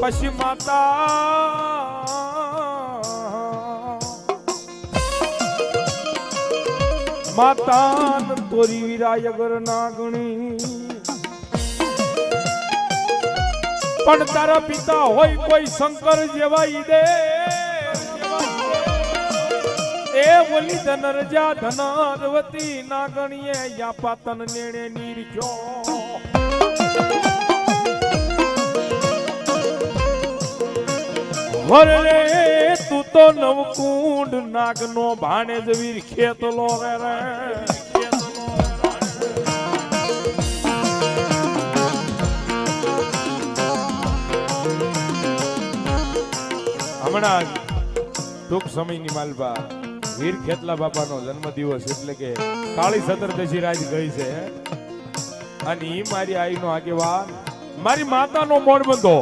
પછી માતા. માતા તોરી વિરાય ના નાગણી. પણ તારા પિતા હોય કોઈ શંકર જેવા ઈદે એ બોલી ધનરજા ધનરવતી નાગણીએ યા પાતન નેણે નીરખ્યો વરરે તું તો નવકુંડ નાગનો ભાણે જ વીર ખેતલો રે રે. હમણાં ટૂંક સમયની માલપા વીર ખેતલા બાપાનો જન્મદિવસ એટલે કે કાળી સતરદશી રાજ ગઈ છે અને એ મારી આઈનો આગેવાન, મારી માતાનો મોડ બંધો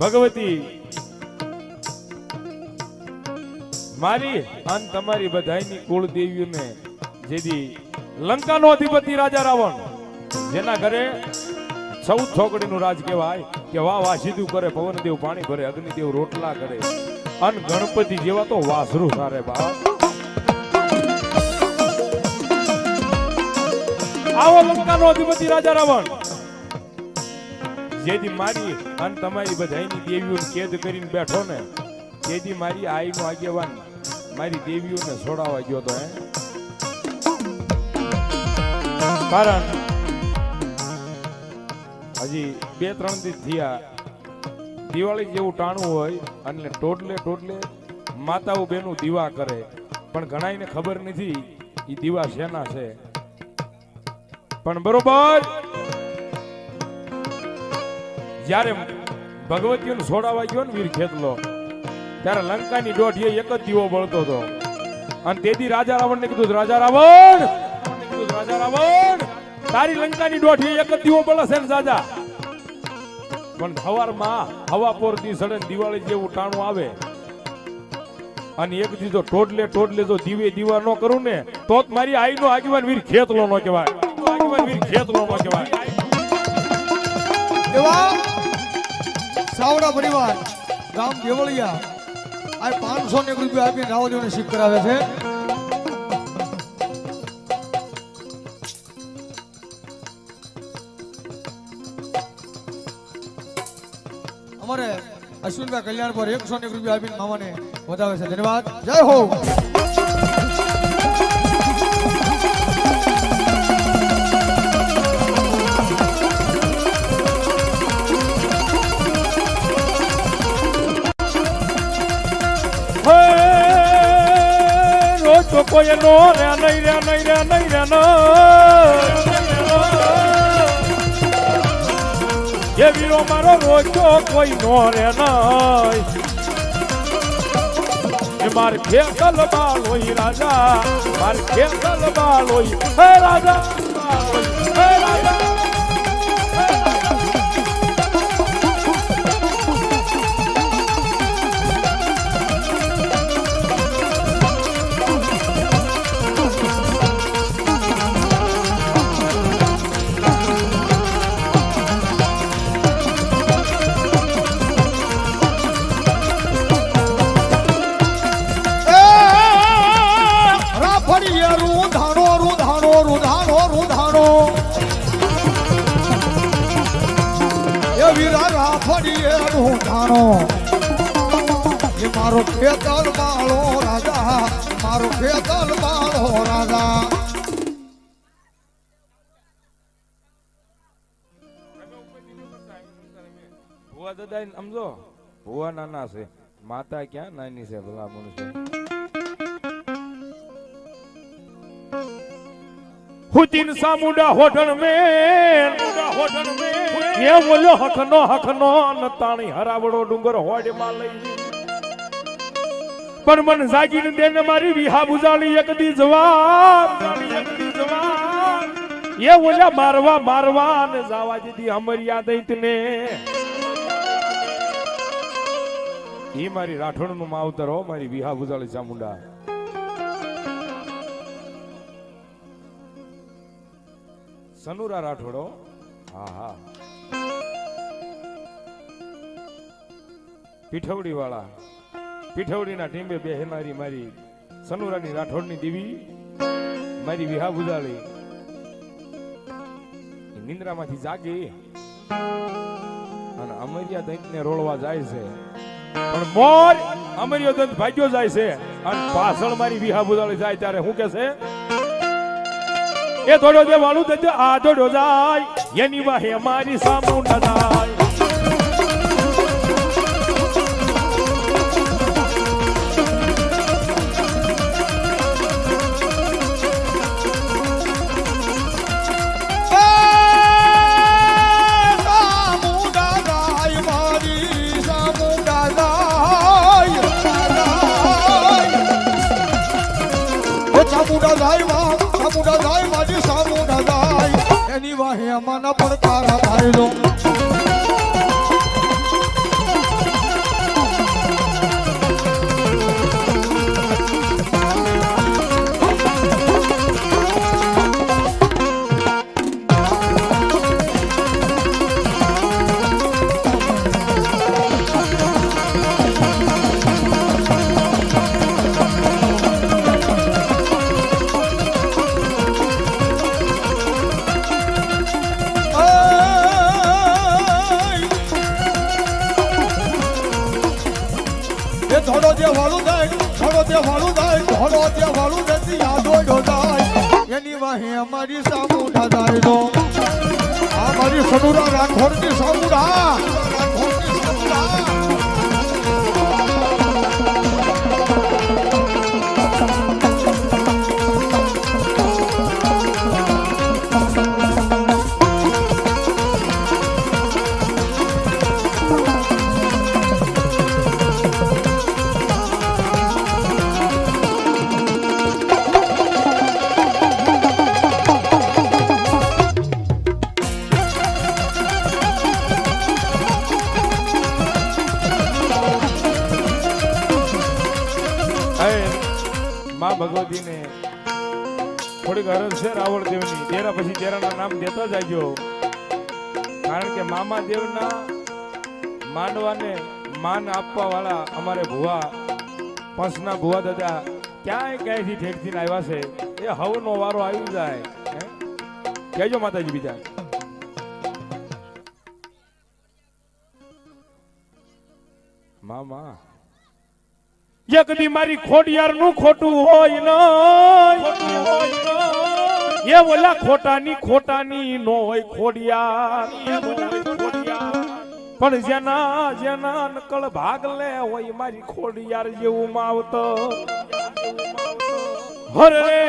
ભગવતી. મારી અને તમારી બધાની કુળ દેવીઓને જેથી લંકાનો અધિપતિ રાજા રાવણ, જેના ઘરે ચૌદ છોકડીનું રાજ કહેવાય કે વાહ વાહ સીધું કરે, પવનદેવ પાણી ભરે, અગ્નિદેવ રોટલા કરે, અન ગણપતિ જેવા તો વાસરું સારે બા આવો લંકાનો અધિપતિ રાજા રાવણ. જેથી મારી અને તમારી બધાની દેવીઓને કેદ કરીને બેઠો ને, જેથી મારી આઈનો આગેવાન મારી દેવીઓને છોડાવવા ગયો તો, હે? કારણ હજી બે, ત્રણ દિવસ થયા, દિવાળી જેવું ટાણું હોય અને ટોટલે ટોટલે માતાઓ બેનું દીવા કરે, પણ ઘણાઈને ખબર નથી એ દીવા શેના છે. પણ બરોબર જ્યારે ભગવતીઓને છોડાવા ગયો ને વીર ખેતલો ત્યારે લંકાની દોઢીએ એક જ દીવો બળતો હતો. અને તેથી રાજા રાવણ ને કીધું, રાજા રાવણ રાજા રાવણ, તારી લંકાની દોઢીએ એક જ દીવો બળે ને રાજા પણ સવારમાં હવા પોરથી સડન દિવાળી જેવું ટાણું આવે. અને એક દીધો ટોડલે ટોડલે જો દીવે દીવા ન કરું ને તો જ મારી આઈનો આગેવાન વીર ખેતલો નો કહેવાય. આગેવાન વીર ખેતલો નો કહેવાય. એવા સાવડા પરિવાર ગામ દેવળિયા આ પાંચસો ને રૂપિયા આપી રાવજીઓને શીખ કરાવે છે. અમારે અશ્વિનભાઈ કલ્યાણ પર એકસો ને રૂપિયા આપીને મામાને વધાવે છે. ધન્યવાદ. જય હે, કોઈ નો રે, નહીં રે નહીં રે નહીં રે, નો. એ વીરો મારો રોજો કોઈ નો રે, નહીં. માર ખેતલ બાલોઈ રાજા, માર ખેતલ બાલોઈ હે રાજા હે રૂંધાણો એ મારો ખેતલ માળો રાજા મારો ખેતલ માળો રાજા. ભુવા દાદા સમજો ભુવા નાના છે માતા ક્યાં નાની છે ભલા મનુષ્ય. હુચિન સામુડા હોઠણ મેં હોઠણ મેં. એ બોલ્યો, હખનો હખનો, નતાણી હરાવડો ડુંગર હોડમાં લઈ પણ મન જાગીને દેને મારી વિહા બુજાણી એક દી જવાન એ ઓલા મારવા મારવા ને જાવા દીધી અમરિયા દૈતને. એ મારી રાઠોડનું માવતર હો, મારી વિહા બુજાળી ચામુંડા સનુરા રાઠોડો? હા હા. પીઠવડી વાળા પીઠવડીના ટીંબે બેહનારી મારી સનુરાની રાઠોડની દેવી મારી વિહા બુજાળી નિંદ્રામાંથી જાગી અને અમરિયા દંતને રોળવા જાય છે. પણ મોર અમરિયો દંત ભાગ્યો જાય છે અને પાછળ મારી વિહા બુદાળી જાય ત્યારે શું કે છે? એ થોડો જે વાળું દંત આ થોડો જાય, એની વાહે મારી સામુ ન જાય એની વાહે અમાના પડકાર ભાઈ એ અમારી સામુઢા જાય આ મારી સનુરા રાખોડની સામુઢા જાજો કારણ કે મામા દેવના માંડવાને માન આપવા વાળા અમારે ભુવા, પંચના ભુવા દાદા ક્યાંય ક્યાંયથી ઠેકથી આવ્યા છે, એ હવનો વારો આવી જાય કહેજો માતાજી બીજા. મામા એક દી મારી ખોડિયાર નું ખોટું હોય ન એ ઓલા ખોટાની ખોટાની નો હોય ખોડિયાર. પણ જેના જેના નકળ ભાગ લે હોય મારી ખોડિયાર જેવું માવતો. હરે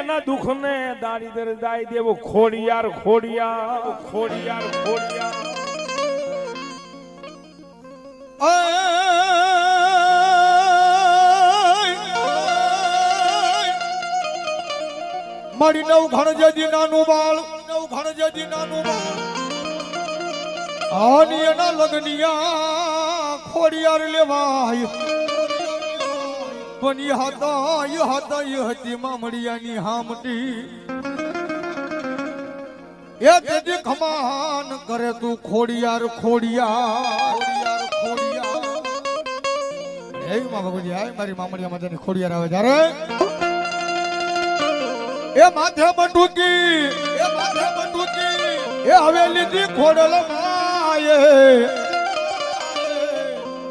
એના દુઃખ ને દાડી દર દાઈ દેવો ખોડિયાર ખોડિયાર ખોડિયાર ખોડિયાર. મારી નવ ઘણ જેજી નાનું બાળ. નવ ઘણ જેજી નાનું બાળ આની લગનિયા ખોડિયાર લેવાય. પણ હતા ઈ હતા મામડિયાની હામટી. એ તેથી ખમાન કરે તું ખોડિયાર ખોડિયાર. ખોડિયાર ખોડિયા એ મારી મામડિયા મજાની ખોડિયાર આવે જ્યારે એ માથે બંદૂકી એ માથે બંદૂકી એ હવેલી થી ખોડલ માયે.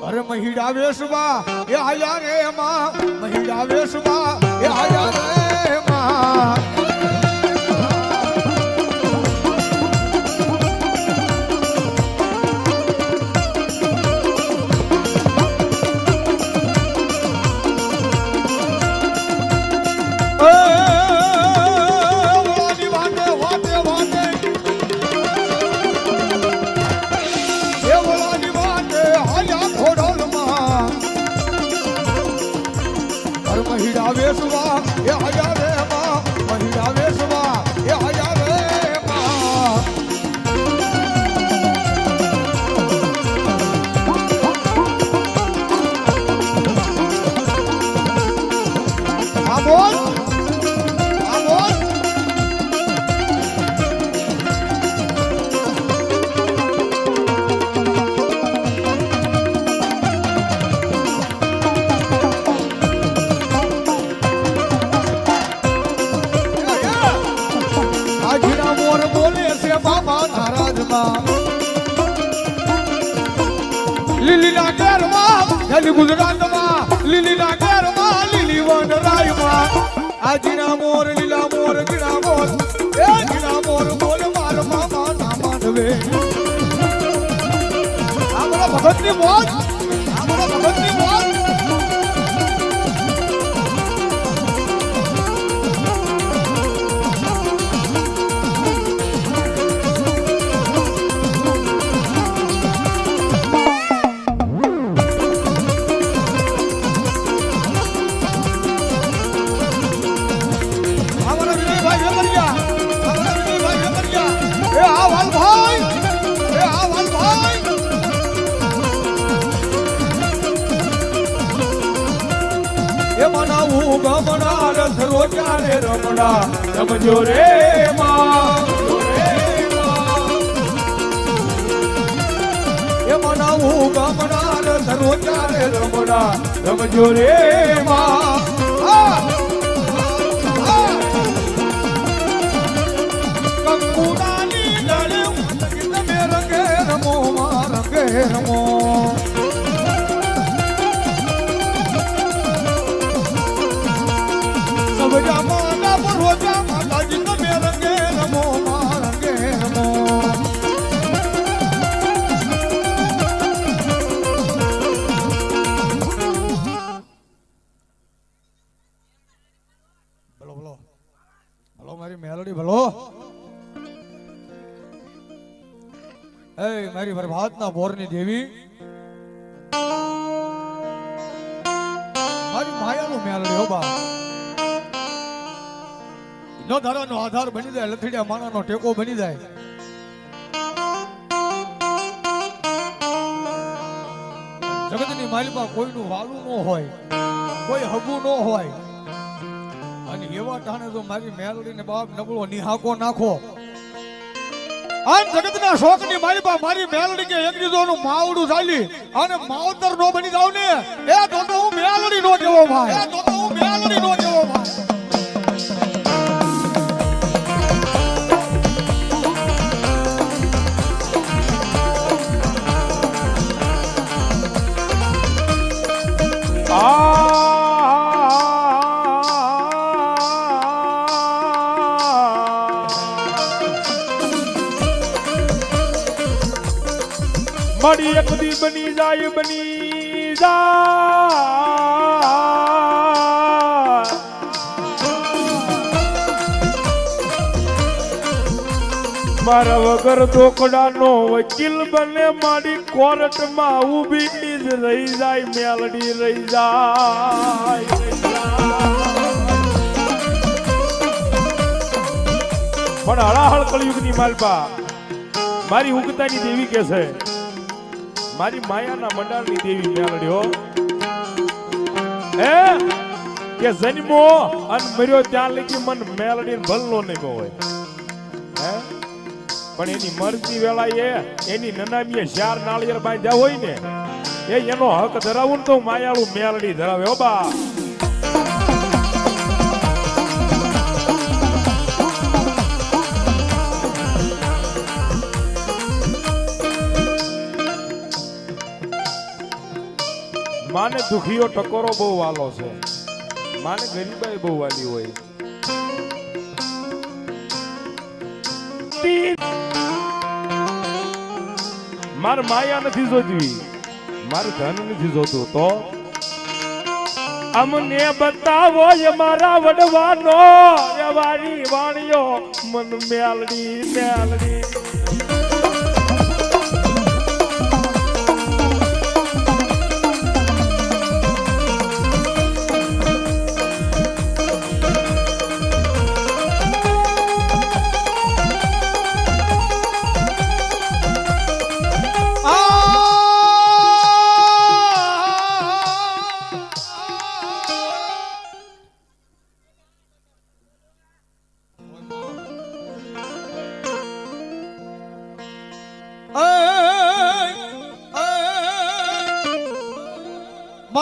અરે મહિડા વેશમાં એ આયા રે માં. મહિડા વેશમાં એ આયા રે માં. મહિલા વેસવા એ આયા રે મા મહિલા વેસવા એ આયા હેલી ગુજરાતમાં લીલી વન રાયમાં આ જીણા મોર, લીલા મોર જીણા મોર. એ જીણા મોર બોલ માર મામા ના માનવે. આ મારા ભગતની મોજ? મનાવું ગમણા રે રમણા સમજો રે માં રંગે રમો રંગે રમો. એ મારી પ્રભાતના બોરની દેવી. મારી માયાનું મેલડી હો બા નો આધાર બની જાય, લથડિયા માણાનો ટેકો બની જાય. જગતની માલિકા કોઈનું વાલું ન હોય, કોઈ હગું ન હોય. અને એવા ટાણે તો મારી મેલડીને બાપ નબળો નિહાકો નાખો. આન જગતના શોખની મારી પા મારી મેલડી કે એક નું માવડું ચાલી અને માવતર નો બની જાવ ને, એ તો તો હું મેલડી નો કેવો ભાઈ. એ તો હું મેલડી નો કેવો ભાઈ. મારી એક દી બની જાય બની જાય મારા વગર દોકડાનો વકીલ બને, મારી કોર્ટમાં ઊભી જ રહી જાય, મેલડી રહી જાય. પણ હળાહળ કળિયુગની માલપા, મારી ઉગતાની દેવી કે છે મારી માયાના મંડાળની દેવી મેળડ્યો હે? કે જન્મો અને મર્યો ત્યાં લગી મન મેલડી ભલ્લો નહીં હોય. હે? પણ એની મરજી એ એની નનામીએ ચાર નાળિયેર બાંધ્યા હોય ને, એ એનો હક ધરાવું તો માયાળું મેલડી ધરાવે બા. માને દુખીઓ ટકોરો બહુ વાલો છે. માને ગરીબાઈ બહુ વાલી હોય. માર માયા નથી જોતવી મારે ધન નથી જોતું. તો અમને બતાવો એ મારા વડવાનો. વાણીઓ મન મેલડી મેલડી.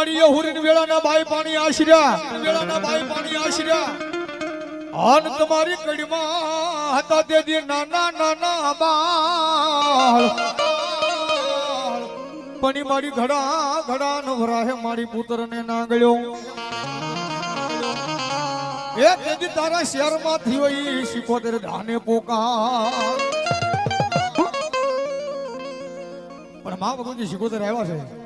મારી હુરીન વેળાના બાઈ પાણી આશર્યા. વેળાના બાઈ પાણી આશર્યા. અન તમારી કડીમાં હતા તેથી નાના નાના બાળ. પણ મારી ઘડા ઘડા નવરાહે મારી પુત્રને નાગળ્યો. એ તેથી તારા શહેરમાં થયો એ સિકોતેર ધાને પોકાર. પણ મા ભગવાનજી સિકોતેર આવ્યા છે.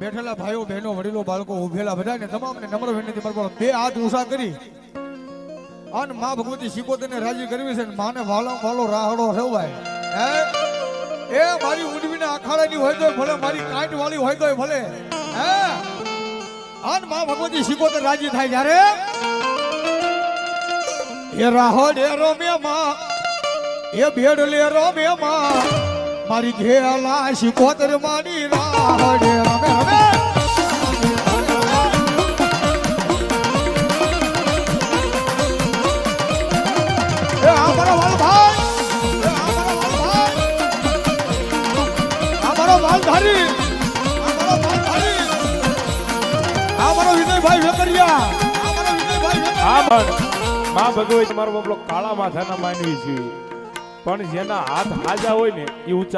બેઠેલા ભાઈઓ, બહેનો, વડીલો, બાળકો, ઉભેલા બધાને તમામને નમ્ર વિનંતી મારી બે હાથ ઊંચા કરી. અને મા ભગવતી શીખોતેરને રાજી કરવી છે માને વાલો વાલો રાહડો હે? એ મારી ઉડવીના અખાડાની હોય તો ભલે, મારી કાંઠ વાળી હોય તો ભલે. હે? અન મા ભગવતી શીખોતેર રાજી થાય જ્યારે? એ રાહો એ રમે માં, એ ભેડ લે રમે માં. મારી ઘેલા શિકોતર મારી રાહડ એ રમે રમે પણ જેના હાથ હાજા હોય ને, એ ઊંચા